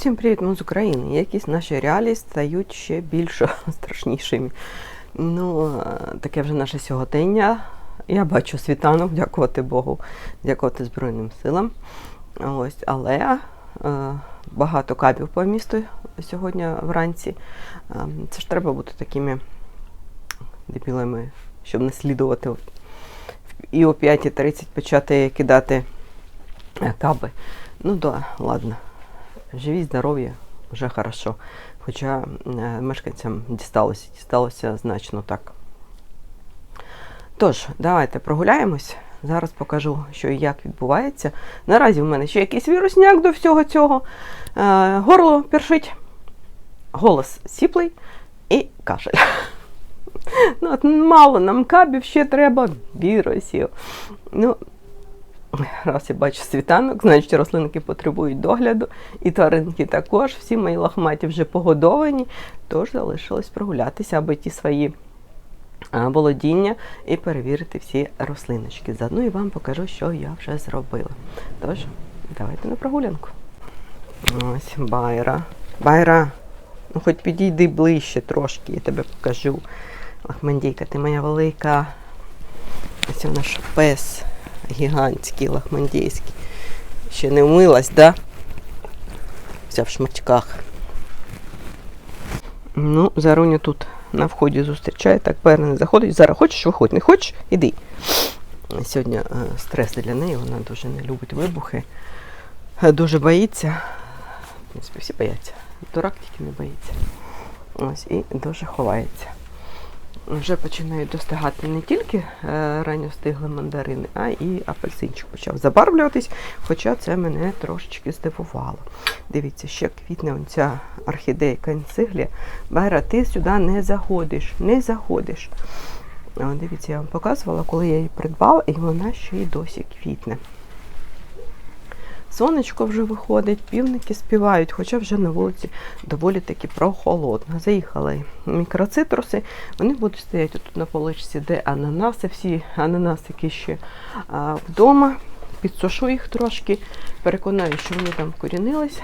Всім привіт, ми з України. Якісь наші реалії стають ще більш страшнішими. Ну, е, таке вже наше сьогодення. Я бачу світанок, дякувати Богу, дякувати Збройним силам. Ось, але е, багато кабів по місту сьогодні вранці. Е, це ж треба бути такими дебілами, щоб не слідувати і о 5.30 почати кидати е, каби. Ну да, ладно. Живі, здорові, вже хорошо. Хоча е, мешканцям дісталося, дісталося значно так. Тож, давайте прогуляємось. Зараз покажу, що і як відбувається. Наразі в мене ще якийсь вірусняк до всього цього. Е, горло першить, голос сіплий і кашель. Ну, от мало нам кабів, ще треба вірусів. Ну, Раз я бачу світанок, значить рослинки потребують догляду, і тваринки також. Всі мої лахматі вже погодовані, тож залишилось прогулятися, аби ті свої володіння і перевірити всі рослиночки. Заодно і вам покажу, що я вже зробила. Тож, давайте на прогулянку. Ось байра. Байра, ну хоч підійди ближче трошки, я тебе покажу. Лахмандійка, ти моя велика. Ось наш пес гігантський, лахмандійський. Ще не вмилась, да? Вся в шматьках. Ну, Заруня тут на вході зустрічає, так певно не заходить. Зараз хочеш, виходь, не хочеш, іди. Сьогодні е, стрес для неї, вона дуже не любить вибухи, е, дуже боїться. В принципі, всі бояться. Дурак тільки не боїться. Ось і дуже ховається вже починають достигати не тільки е, ранньо стигли мандарини, а і апельсинчик почав забарвлюватись, хоча це мене трошечки здивувало. Дивіться, ще квітне ця орхідейка інсиглія. Байра, ти сюди не заходиш, не заходиш. Дивіться, я вам показувала, коли я її придбала, і вона ще й досі квітне. Сонечко вже виходить, півники співають, хоча вже на вулиці доволі таки прохолодно. Заїхали мікроцитруси, вони будуть стояти тут на поличці, де ананаси, всі ананасики ще а, вдома. Підсушу їх трошки, переконаю, що вони там корінились,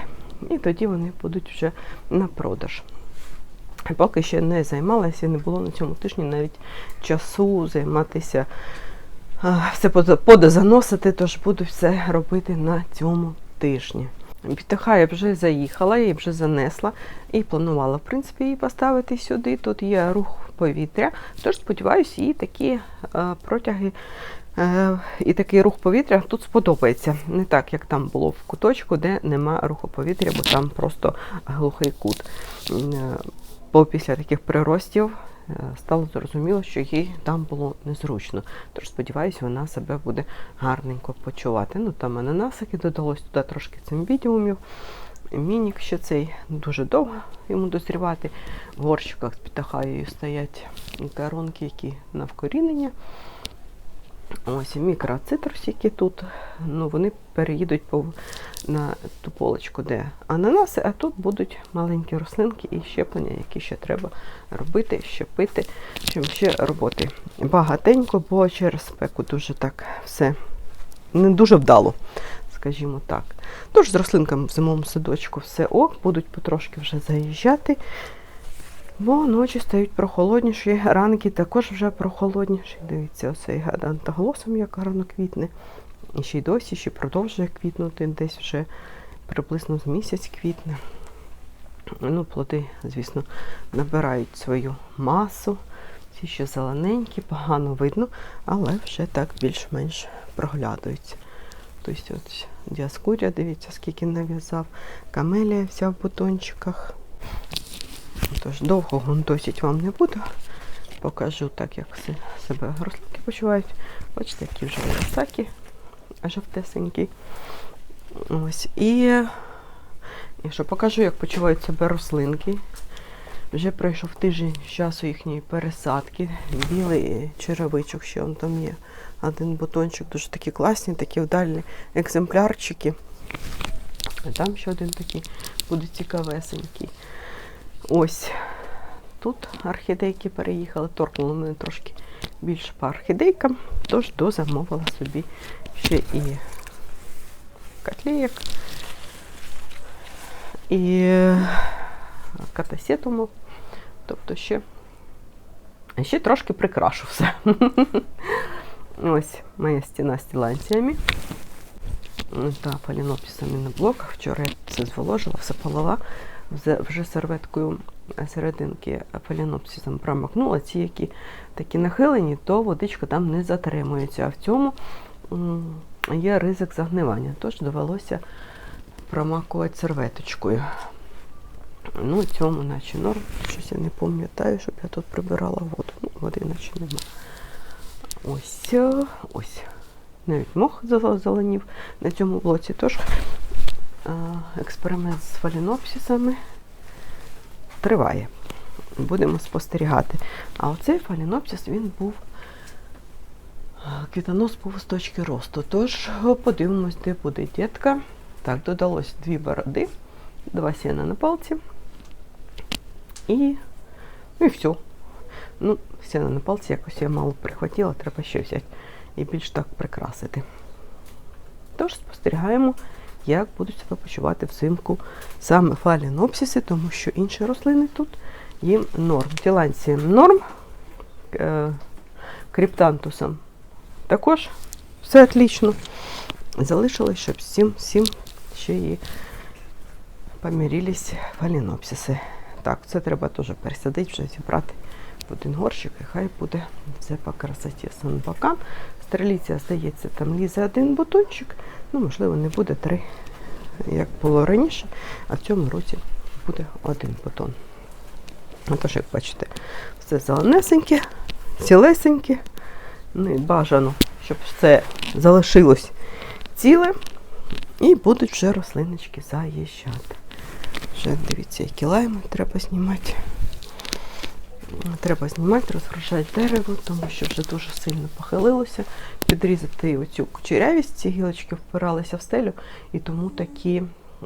і тоді вони будуть вже на продаж. Поки ще не займалася, не було на цьому тижні навіть часу займатися все подозаносити, тож буду все робити на цьому тижні. Бітаха я вже заїхала, я її вже занесла і планувала, в принципі, її поставити сюди. Тут є рух повітря, тож сподіваюся, їй такі е, протяги е, і такий рух повітря тут сподобається. Не так, як там було в куточку, де нема руху повітря, бо там просто глухий кут. Е, бо після таких приростів стало зрозуміло, що їй там було незручно. Тож, сподіваюся, вона себе буде гарненько почувати. Ну, там ананасики додалось туди трошки цимбідіумів. Мінік ще цей дуже довго йому дозрівати. В горщиках з пітахаєю стоять коронки, які на вкорінення. Ось мікроцитрусики тут, ну вони переїдуть по, на ту полочку, де ананаси, а тут будуть маленькі рослинки і щеплення, які ще треба робити, щепити. Чим ще роботи багатенько, бо через спеку дуже так все не дуже вдало, скажімо так. Тож з рослинками в зимовому садочку все ок, будуть потрошки вже заїжджати. Бо ночі стають прохолодніші, ранки також вже прохолодніші. Дивіться, оцей гадантоголосом, як гарно квітне. І ще й досі ще продовжує квітнути, десь вже приблизно з місяць квітне. Ну, Плоди, звісно, набирають свою масу. Ці ще зелененькі, погано видно, але вже так більш-менш проглядаються. Тобто от діаскурія, дивіться, скільки нав'язав, камелія вся в бутончиках. Тож довго гонтосить вам не буду. Покажу так, як себе рослинки почувають. Бачите, які вже високі, жовтесенькі. Ось. І, і покажу, як почувають себе рослинки. Вже пройшов тиждень часу їхньої пересадки. Білий черевичок, ще он там є. Один бутончик, дуже такі класні, такі вдалі екземплярчики. А там ще один такий буде цікавесенький. Ось тут орхідейки переїхали, торкнули мене трошки більше по орхідейкам, тож дозамовила собі ще і котлеєк. і е, катасетуму. Тобто ще, ще трошки прикрашу все. Ось моя стіна з тіланціями. Та фалінописами на блоках. Вчора я все зволожила, все полила. Вже- серветкою серединки фалінопсисом промокнула. Ці, які такі нахилені, то водичка там не затримується. А в цьому є ризик загнивання. Тож довелося промакувати серветочкою. Ну, цьому наче норм. Щось я не пам'ятаю, щоб я тут прибирала воду. Ну, води наче нема. Ось, е, ось. Навіть мох зеленів на цьому блоці. Тож е, експеримент з фалінопсисами триває. Будемо спостерігати. А оцей фалінопсис він був квітонос був з точки росту. Тож подивимось, де буде дітка. Так, додалось дві бороди, два сіна на палці. І, і все. Ну, сіна на палці якось я мало прихватила, треба ще взяти і більш так прикрасити. Тож спостерігаємо, як будуть себе почувати взимку саме фалінопсиси, тому що інші рослини тут їм норм. Тіланціям норм, е, криптантусам також все отлично. Залишилось, щоб всім, всім ще і помірілись фалінопсиси. Так, це треба теж пересадити, вже зібрати в один горщик, і хай буде все по красоті. Санбакан. Стреліція, здається, там лізе один бутончик, ну, можливо, не буде три, як було раніше, а в цьому році буде один бутон. Отож, як бачите, все зеленесеньке, цілесеньке. Ну бажано, щоб все залишилось ціле. І будуть вже рослиночки заїжджати. Вже дивіться, які лайми треба знімати. Треба знімати, розгружати дерево, тому що вже дуже сильно похилилося. Підрізати оцю кучерявість, ці гілочки впиралися в стелю, і тому такі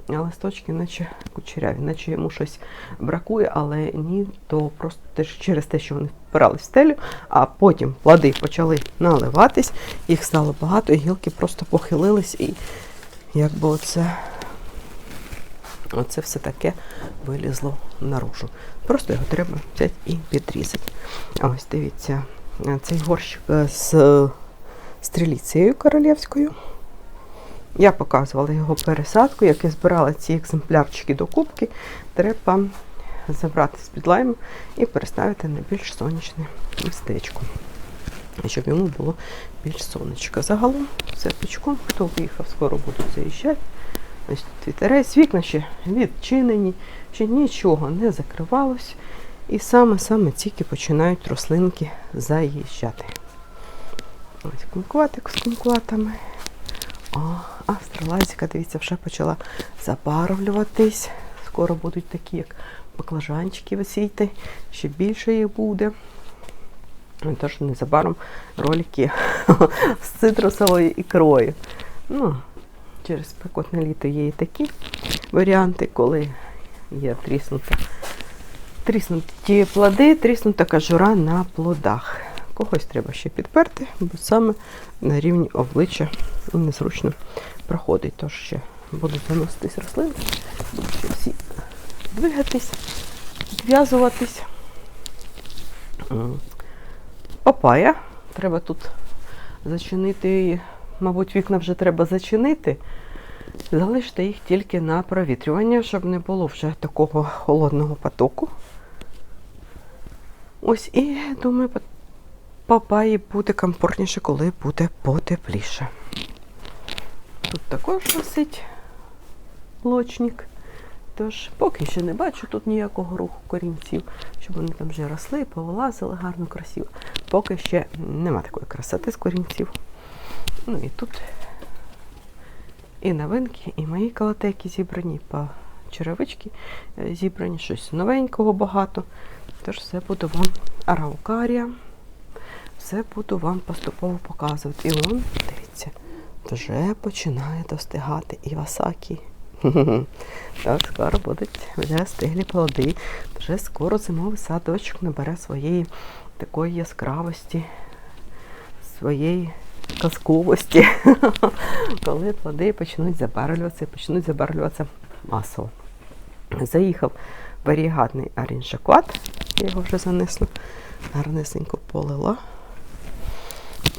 листочки, наче кучеряві, наче йому щось бракує, але ні, то просто теж через те, що вони впирались в стелю, а потім плоди почали наливатись, їх стало багато, і гілки просто похилились, і якби оце Оце все таке вилізло наружу. Просто його треба взяти і підрізати. А Ось дивіться, цей горщик е, з стріліцією королівською. Я показувала його пересадку, як я збирала ці екземплярчики до кубки. Треба забрати з під лайму і переставити на більш сонячне містечко. Щоб йому було більш сонечко. Загалом все пічком. Хто виїхав, скоро будуть заїжджати. Ось тут вітерець, вікна ще відчинені, ще нічого не закривалось. І саме-саме тільки починають рослинки заїжджати. Ось кумкватик з кумкватами. О, астролазіка, дивіться, вже почала забарвлюватись. Скоро будуть такі, як баклажанчики висіти, ще більше їх буде. Ну, Тож незабаром ролики з цитрусовою ікрою. Ну, через спекотне літо є і такі варіанти, коли є тріснута, тріснуті плоди, тріснута кажура на плодах. Когось треба ще підперти, бо саме на рівні обличчя незручно проходить. Тож ще будуть заноситись рослини, будуть ще всі двигатись, відв'язуватись. Папая. Треба тут зачинити мабуть, вікна вже треба зачинити. Залиште їх тільки на провітрювання, щоб не було вже такого холодного потоку. Ось і думаю, папаї буде комфортніше, коли буде потепліше. Тут також висить лочник. Тож, поки ще не бачу тут ніякого руху корінців, щоб вони там вже росли, повилазили гарно, красиво. Поки ще нема такої красоти з корінців. Ну і тут і новинки, і мої калатеки зібрані по черевички, е, зібрані щось новенького багато. Тож все буду вам араукарія, все буду вам поступово показувати. І он, дивіться, вже починає достигати Івасакі. Так, скоро будуть вже стиглі плоди. Вже скоро зимовий садочок набере своєї такої яскравості, своєї казковості, коли плоди почнуть забарвлюватися, почнуть забарвлюватися масово. Заїхав варігатний аріншакват, я його вже занесла, гарнесенько полила.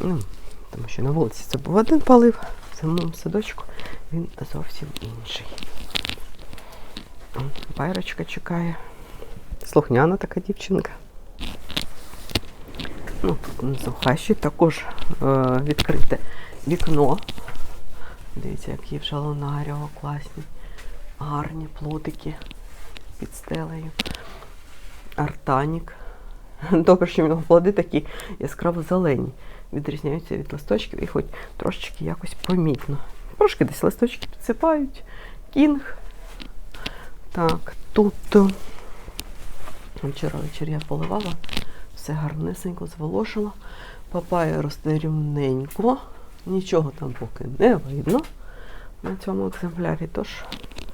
Ну, тому що на вулиці це був один палив, в самому садочку він зовсім інший. Байрочка чекає. Слухняна така дівчинка. Ну, тут внизу хащі також е, відкрите вікно. Дивіться, які в шалонаріо класні, гарні плотики під стелею. Артанік. Добре, що в нього плоди такі яскраво зелені. Відрізняються від листочків і хоч трошечки якось помітно. Трошки десь листочки підсипають. Кінг. Так, тут е, вчора вечір я поливала, все гарнесенько зволожила. Папая росте рівненько, нічого там поки не видно на цьому екземплярі, тож,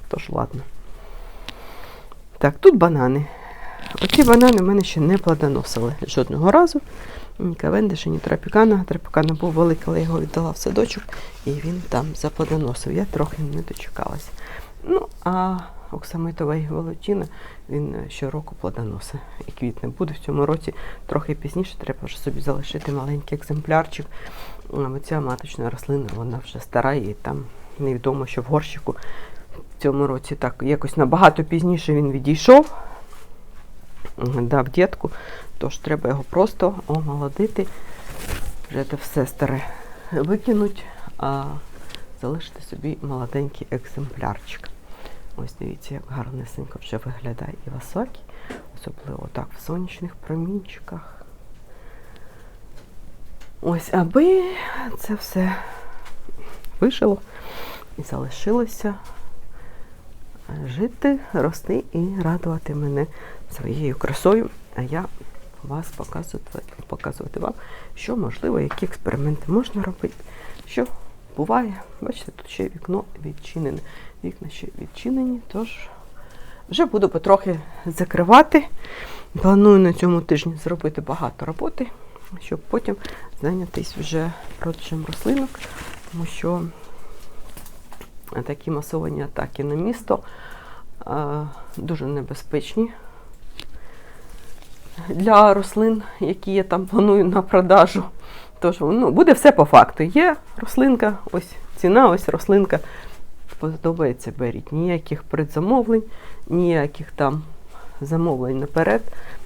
тож ладно. Так, тут банани. Оці банани в мене ще не плодоносили жодного разу. Ні Кавендиша, ні Тропікана. Тропікана був великий, але я його віддала в садочок, і він там заплодоносив. Я трохи не дочекалася. Ну, а оксамитовий волочина, він щороку плодоносить і квітне. Буде в цьому році трохи пізніше, треба вже собі залишити маленький екземплярчик. А Оця маточна рослина, вона вже стара і там невідомо, що в горщику в цьому році так якось набагато пізніше він відійшов, дав дітку, тож треба його просто омолодити, вже те все старе викинуть, а залишити собі молоденький екземплярчик. Ось дивіться, як гарнесенько вже виглядає і високий, особливо так в сонячних промінчиках. Ось, аби це все вижило і залишилося жити, рости і радувати мене своєю красою. А я вас показувати, показувати вам, що можливо, які експерименти можна робити, що буває. Бачите, тут ще вікно відчинене. Вікна ще відчинені, тож вже буду потрохи закривати. Планую на цьому тижні зробити багато роботи, щоб потім зайнятися вже продажем рослинок, тому що такі масовані атаки на місто дуже небезпечні для рослин, які я там планую на продажу. Тож ну, буде все по факту. Є рослинка, ось ціна, ось рослинка. Подобається беріть. Ніяких предзамовлень, ніяких там замовлень наперед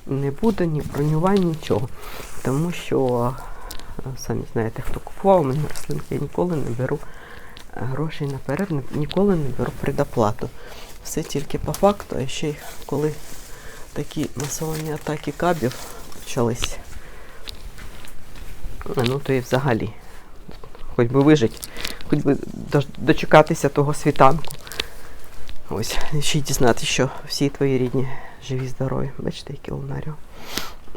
не буде, ні бронювань, нічого. Тому що, самі знаєте, хто купував у мене рослинки, я ніколи не беру е, грошей наперед, ніколи не беру предоплату. Все тільки по факту, а ще й коли такі масовані атаки кабів почались. Ну, то і взагалі. Хоч би вижити, хоч би дочекатися того світанку. Ось, ще й дізнатися, що всі твої рідні живі, здорові. Бачите, які лунаріо.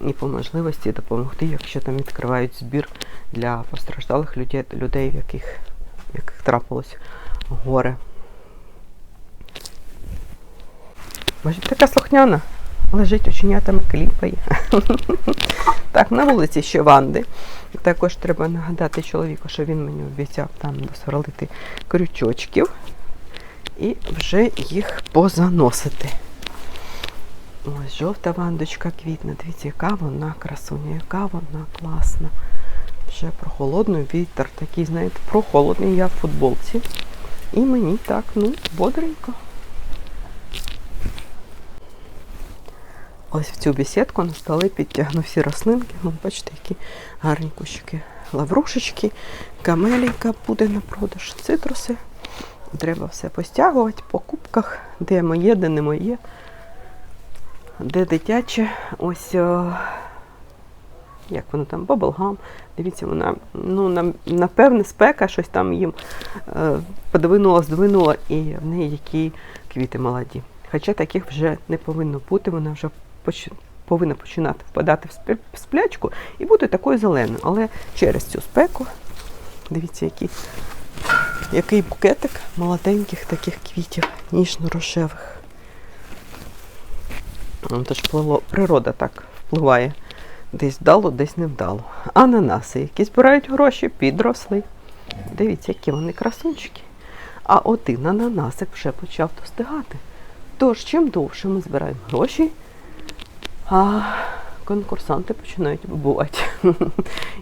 І по можливості допомогти, якщо там відкривають збір для постраждалих людей, людей в яких, в яких трапилось горе. Бачите, така слухняна. Лежить оченятами кліпає. Так, на вулиці ще Ванди. Також треба нагадати чоловіку, що він мені обіцяв там досверлити крючочків і вже їх позаносити. Ось жовта вандочка квітне. Дивіться, яка вона красуня, яка вона класна. Вже прохолодний вітер, такий, знаєте, прохолодний я в футболці. І мені так, ну, бодренько. Ось в цю бесідку на столи підтягну всі рослинки. Ну, бачите, які гарні кущики. Лаврушечки, камелійка буде на продаж, цитруси. Треба все постягувати по кубках, де моє, де не моє, де дитяче. Ось, о, як воно там, баблгам. Дивіться, вона, ну, напевне, спека, щось там їм е, подвинула, здвинула, і в неї які квіти молоді. Хоча таких вже не повинно бути, вона вже повинна починати впадати в сплячку і бути такою зеленою. Але через цю спеку, дивіться, які, який букетик молоденьких таких квітів, ніжно-рожевих. М, Тож природа так впливає. Десь вдало, десь не вдало. Ананаси, які збирають гроші, підросли. Дивіться, які вони красунчики. А один ананасик вже почав достигати. Тож, чим довше ми збираємо гроші, а конкурсанти починають вибувати.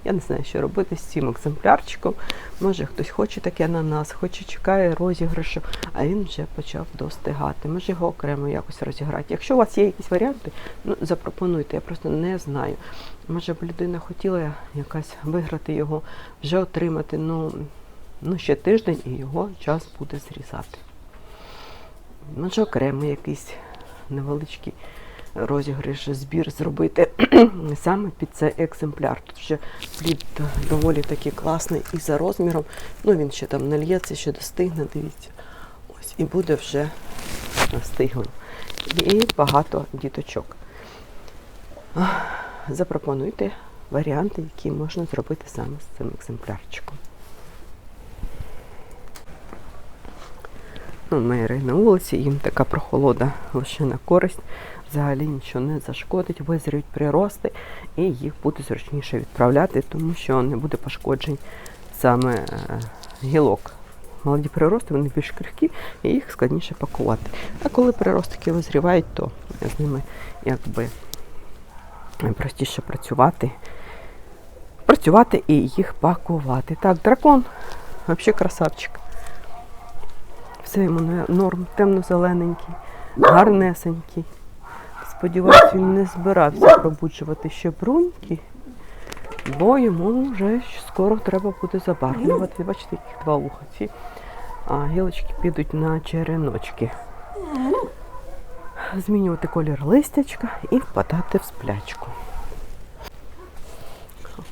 Я не знаю, що робити з цим екземплярчиком. Може хтось хоче таке на нас, хоче чекає розіграшу, а він вже почав достигати. Може його окремо якось розіграти. Якщо у вас є якісь варіанти, ну запропонуйте, я просто не знаю. Може б людина хотіла якась виграти його, вже отримати, ну, ну ще тиждень і його час буде зрізати. Може окремо якийсь невеличкий розіграш, збір зробити саме під цей екземпляр. Тут вже плід доволі такий класний і за розміром. Ну він ще там нальється, ще достигне, дивіться. Ось, і буде вже стиглим. І багато діточок. Запропонуйте варіанти, які можна зробити саме з цим екземплярчиком. Ну, мери на вулиці, їм така прохолода лише на користь, взагалі нічого не зашкодить, визріють прирости і їх буде зручніше відправляти, тому що не буде пошкоджень саме е, гілок. Молоді прирости, вони більш крихкі і їх складніше пакувати. А коли приростики визрівають, то з ними якби простіше працювати. Працювати і їх пакувати. Так, дракон взагалі красавчик. Все йому норм, темно-зелененький, гарнесенький. Сподіваюсь, він не збирався пробуджувати ще бруньки, бо йому вже скоро треба буде забарвлювати. Бачите, яких два вуха ці. А гілочки підуть на череночки. Змінювати колір листячка і впадати в сплячку.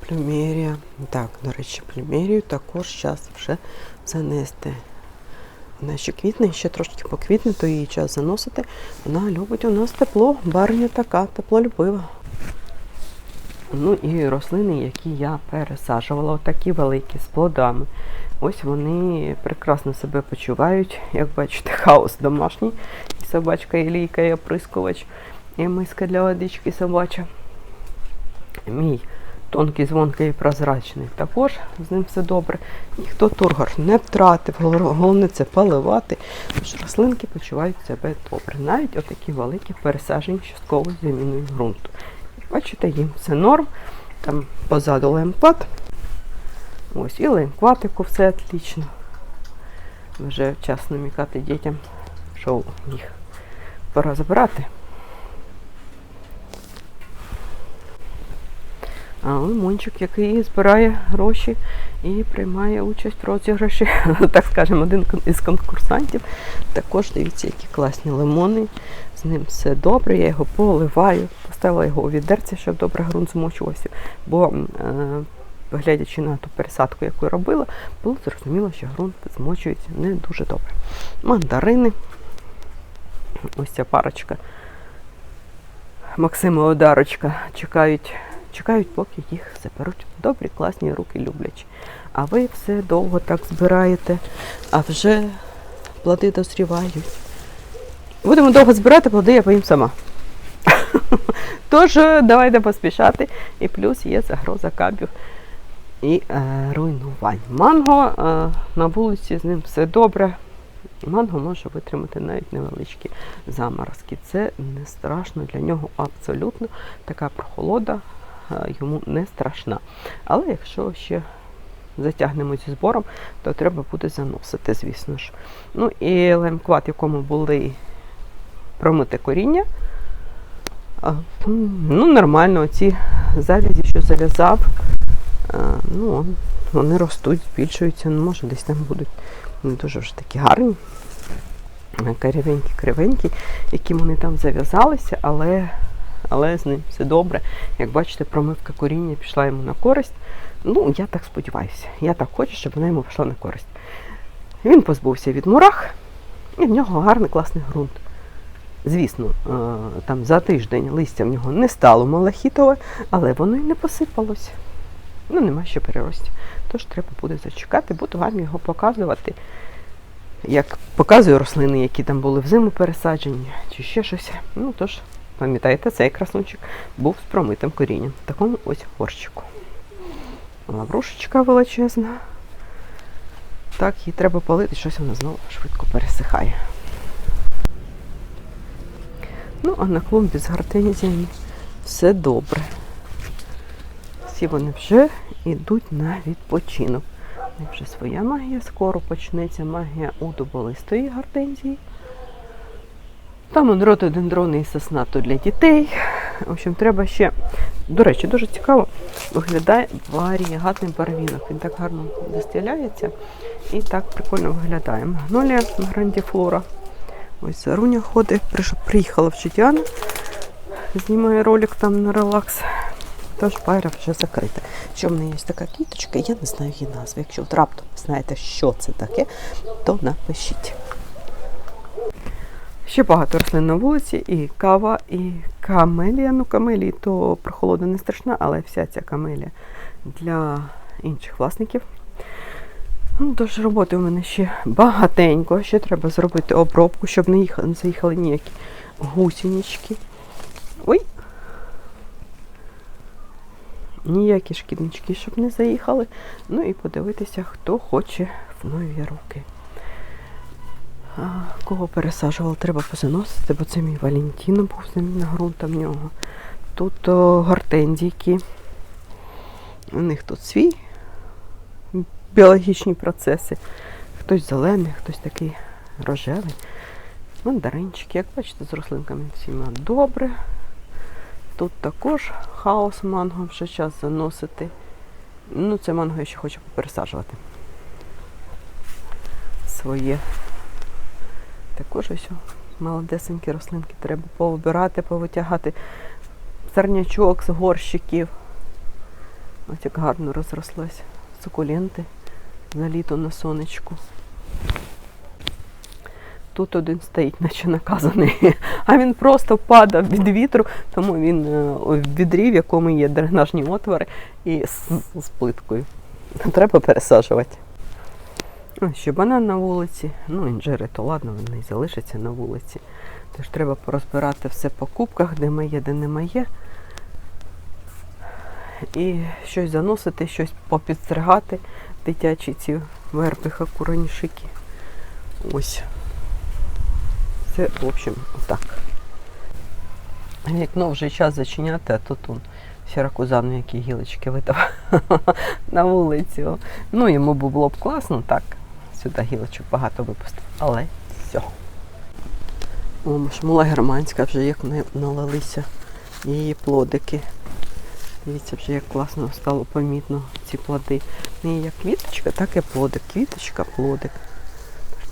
Плюмерія. Так, до речі, плюмерію також час вже занести. Ще квітне, ще трошки поквітне, то її час заносити. Вона любить у нас тепло, барня така, теплолюбива. Ну і рослини, які я пересаджувала, отакі великі, з плодами. Ось вони прекрасно себе почувають. Як бачите, хаос домашній. І собачка, і лійка, і оприскувач, і миска для водички собача. Мій тонкий, звонкий і прозрачний. Також з ним все добре. Ніхто тургор не втратив. Головне це поливати. Тож рослинки почувають себе добре. Навіть отакі великі пересаджені частково заміною ґрунту. Бачите, їм все норм. Там позаду лемпад. Ось і лемкватику все отлично. Вже час намікати дітям, що їх пора забирати. Лимончик, який збирає гроші і приймає участь в розіграші, так скажемо, один із конкурсантів. Також дивіться, які класні лимони. З ним все добре, я його поливаю, поставила його у відерці, щоб добре ґрунт змочувався. Бо, е, глядячи на ту пересадку, яку робила, було зрозуміло, що ґрунт змочується не дуже добре. Мандарини. Ось ця парочка. Максима Одарочка чекають, чекають, поки їх заберуть. Добрі, класні руки люблячі. А ви все довго так збираєте, а вже плоди дозрівають. Будемо довго збирати, плоди я поїм сама. Тож е, давайте поспішати. І плюс є загроза кабів і е, руйнувань. Манго е, на вулиці з ним все добре. Манго може витримати навіть невеличкі заморозки. Це не страшно для нього абсолютно. Така прохолода йому не страшна. Але якщо ще затягнемо зі збором, то треба буде заносити, звісно ж. Ну і лемкват, якому були промите коріння. Ну, нормально, оці завязі, що зав'язав, е, ну, вони ростуть, збільшуються. Ну, може, десь там будуть не дуже вже такі гарні. е, Кривенькі, кривенькі, які вони там зав'язалися, але, але з ним все добре. Як бачите, промивка коріння пішла йому на користь. Ну, я так сподіваюся. Я так хочу, щоб вона йому пішла на користь. Він позбувся від мурах, і в нього гарний класний ґрунт. Звісно, е, там за тиждень листя в нього не стало малахітове, але воно й не посипалося. Ну, нема ще перерості. Тож треба буде зачекати, буду вам його показувати. Як показую рослини, які там були взиму пересаджені, чи ще щось. Ну тож, пам'ятаєте, цей красунчик був з промитим корінням. В такому ось горщику. Лаврушечка величезна. Так, її треба полити, щось вона знову швидко пересихає. Ну, а на клумбі з гортензіями все добре. Всі вони вже йдуть на відпочинок. У вже своя магія, скоро почнеться магія у дуболистої гортензії. Там он рододендрони і сосна то для дітей. В общем, треба ще. До речі, дуже цікаво виглядає варієгатний барвінок. Він так гарно дистиляється і так прикольно виглядає. Магнолія грандіфлора. Ось Заруня ходить, приїхала в Читяна, знімає ролик там на релакс. Тож пайра вже закрита. Що в неї є така квіточка, я не знаю її назви. Якщо от раптом знаєте, що це таке, то напишіть. Ще багато рослин на вулиці, і кава, і камелія. Ну, камелії то прохолода не страшна, але вся ця камелія для інших власників. Ну, тож роботи у мене ще багатенько. Ще треба зробити обробку, щоб не, їхали, не заїхали ніякі гусінічки. Ой! Ніякі шкіднички, щоб не заїхали. Ну і подивитися, хто хоче в нові руки. Кого пересаджувала, треба позаносити, бо це мій Валентіно був заміна ґрунта в нього. Тут о, гортензійки. У них тут свій біологічні процеси. Хтось зелений, хтось такий рожевий. Мандаринчики, як бачите, з рослинками всіма добре. Тут також хаос манго вже час заносити. Ну, це манго я ще хочу пересаджувати. Своє. Також ось молодесенькі рослинки треба повибирати, повитягати сорнячок з горщиків. Ось як гарно розрослась. Сукуленти за літо на сонечку. Тут один стоїть, наче наказаний, а він просто падав від вітру, тому він е, в відрі, в якому є дренажні отвори, і з, з плиткою. Треба пересаджувати. Ось ще банан на вулиці. Ну, інжири, то ладно, вони залишаться на вулиці. Тож треба порозбирати все по кубках, де моє, де не моє. І щось заносити, щось попідстригати, дитячі ці верби, хакуранішики. Ось. Це, в общем, отак. Вікно вже час зачиняти, а тут он сірокузан, які гілочки видав на вулицю. Ну, йому було б класно, так. Сюди гілочок багато випустив. Але все. О, шмула германська вже як налилися її плодики. Дивіться, вже як класно стало помітно ці плоди. В неї як квіточка, так і плодик. Квіточка, плодик.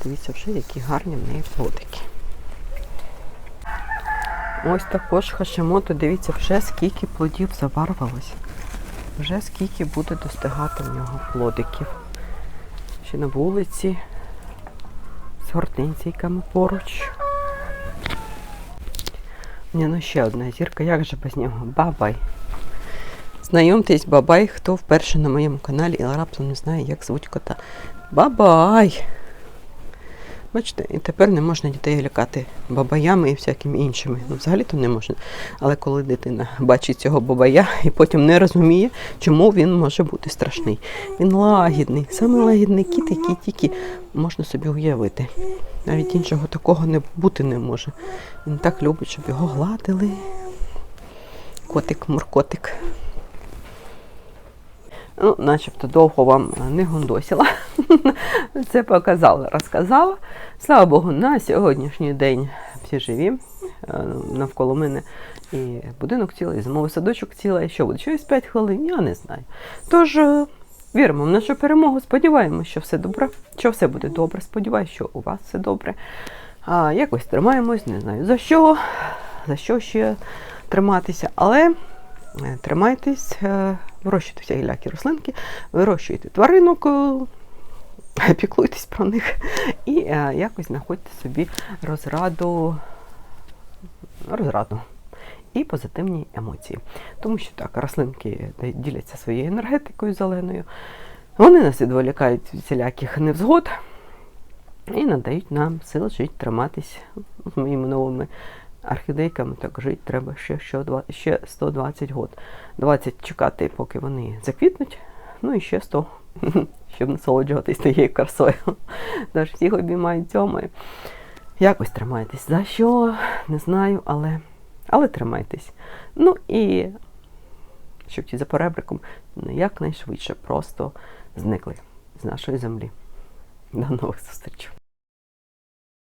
Дивіться, вже які гарні в неї плодики. Ось також хашимото, дивіться, вже скільки плодів заварвалось. Вже скільки буде достигати в нього плодиків. Ще на вулиці з гортензійками поруч. Ні, ну ще одна зірка, як же без нього? Бабай. Знайомтесь, бабай, хто вперше на моєму каналі і раптом не знає, як звуть кота. Бабай! Бачите, і тепер не можна дітей лякати бабаями і всякими іншими. Ну, взагалі-то не можна. Але коли дитина бачить цього бабая і потім не розуміє, чому він може бути страшний. Він лагідний, саме лагідний кіт, який тільки можна собі уявити. Навіть іншого такого не бути не може. Він так любить, щоб його гладили. Котик, муркотик. Ну, начебто довго вам не гундосила. Це показала, розказала. Слава Богу, на сьогоднішній день всі живі. Е, Навколо мене і будинок цілий, і зимовий садочок цілий. Що буде? Через 5 хвилин, я не знаю. Тож е, віримо в нашу перемогу, сподіваємося, що все добре, що все буде добре. Сподіваюся, що у вас все добре. А, якось тримаємось, не знаю за що, за що ще триматися, але е, тримайтесь, вирощуйте всякі рослинки, вирощуйте тваринок, піклуйтесь про них і е, якось знаходьте собі розраду, розраду і позитивні емоції. Тому що так, рослинки діляться своєю енергетикою зеленою, вони нас відволікають від всіляких невзгод і надають нам сил жити, триматись з моїми новими орхідейками. Так жити треба ще, ще, ще 120 год. 20 чекати, поки вони заквітнуть, ну і ще 100, щоб насолоджуватись тією красою. Тож всіх обіймаю цьому. Якось тримайтесь. За що? Не знаю, але, але тримайтесь. Ну і щоб ті за поребриком якнайшвидше просто зникли з нашої землі. До нових зустрічей.